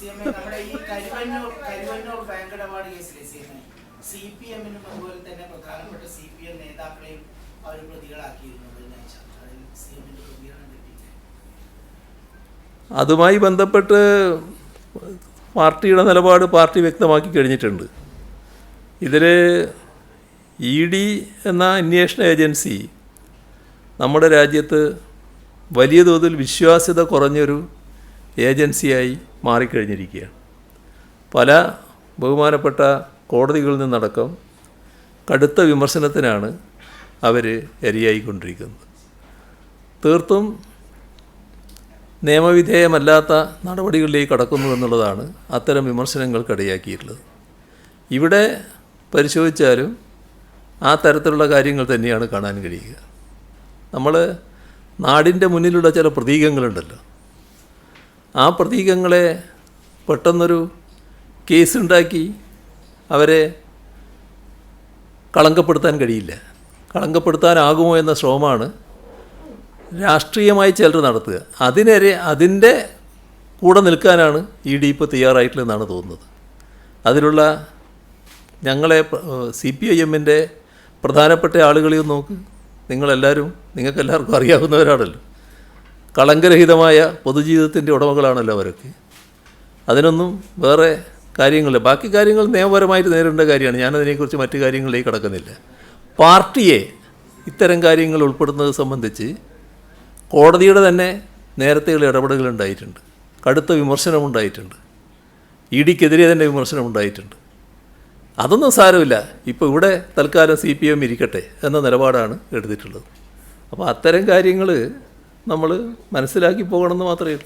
തന്നെ അതുമായി ബന്ധപ്പെട്ട് പാർട്ടിയുടെ നിലപാട് പാർട്ടി വ്യക്തമാക്കി കഴിഞ്ഞിട്ടുണ്ട്. ഇതിൽ ഇ ഡി എന്ന അന്വേഷണ ഏജൻസി നമ്മുടെ രാജ്യത്ത് വലിയ തോതിൽ വിശ്വാസ്യത കുറഞ്ഞൊരു ഏജൻസിയായി മാറിക്കഴിഞ്ഞിരിക്കുകയാണ്. പല ബഹുമാനപ്പെട്ട കോടതികളിൽ നിന്നടക്കം കടുത്ത വിമർശനത്തിനാണ് അവർ ഇരയായിക്കൊണ്ടിരിക്കുന്നത്. തീർത്തും നിയമവിധേയമല്ലാത്ത നടപടികളിലേക്ക് കടക്കുന്നു എന്നുള്ളതാണ് അത്തരം വിമർശനങ്ങൾക്കിടയാക്കിയിട്ടുള്ളത്. ഇവിടെ പരിശോധിച്ചാലും ആ തരത്തിലുള്ള കാര്യങ്ങൾ തന്നെയാണ് കാണാൻ കഴിയുക. നമ്മൾ നാടിന്റെ മുന്നിലുള്ള ചില പ്രതീകങ്ങളുണ്ടല്ലോ. ആ പ്രതീകങ്ങളെ പെട്ടെന്നൊരു കേസുണ്ടാക്കി അവരെ കളങ്കപ്പെടുത്താൻ കഴിയില്ല. കളങ്കപ്പെടുത്താനാകുമോ എന്ന ശ്രമമാണ് രാഷ്ട്രീയമായി ചിലർ നടത്തുക. അതിനെതിരെ അതിന്റെ കൂടെ നിൽക്കാനാണ് ഇ ഡി ഇപ്പോൾ തയ്യാറായിട്ടില്ലെന്നാണ് തോന്നുന്നത്. അതിലുള്ള ഞങ്ങളെ സി പി ഐ എമ്മിന്റെ പ്രധാനപ്പെട്ട ആളുകളെയും നോക്ക്. നിങ്ങളെല്ലാവരും നിങ്ങൾക്കെല്ലാവർക്കും അറിയാവുന്നവരാണല്ലോ. കളങ്കരഹിതമായ പൊതുജീവിതത്തിന്റെ ഉടമകളാണല്ലോ അവരൊക്കെ. അതിനൊന്നും വേറെ കാര്യങ്ങളില്ല. ബാക്കി കാര്യങ്ങൾ നിയമപരമായിട്ട് നേരിടേണ്ട കാര്യമാണ്. ഞാനതിനെക്കുറിച്ച് മറ്റു കാര്യങ്ങളിലേക്ക് കടക്കുന്നില്ല. പാർട്ടിയെ ഇത്തരം കാര്യങ്ങൾ ഉൾപ്പെടുന്നത് സംബന്ധിച്ച് കോടതിയുടെ തന്നെ നേരത്തെയുള്ള ഇടപെടലുകൾ ഉണ്ടായിട്ടുണ്ട്. കടുത്ത വിമർശനമുണ്ടായിട്ടുണ്ട് ഇ ഡിക്കെതിരെ തന്നെ വിമർശനമുണ്ടായിട്ടുണ്ട് അതൊന്നും സാരമില്ല. ഇപ്പോൾ ഇവിടെ തൽക്കാലം സി പി എം ഇരിക്കട്ടെ എന്ന നിലപാടാണ് എടുത്തിട്ടുള്ളത്. അപ്പോൾ അത്തരം കാര്യങ്ങൾ നമ്മൾ മനസ്സിലാക്കി പോകണമെന്ന് മാത്രമേ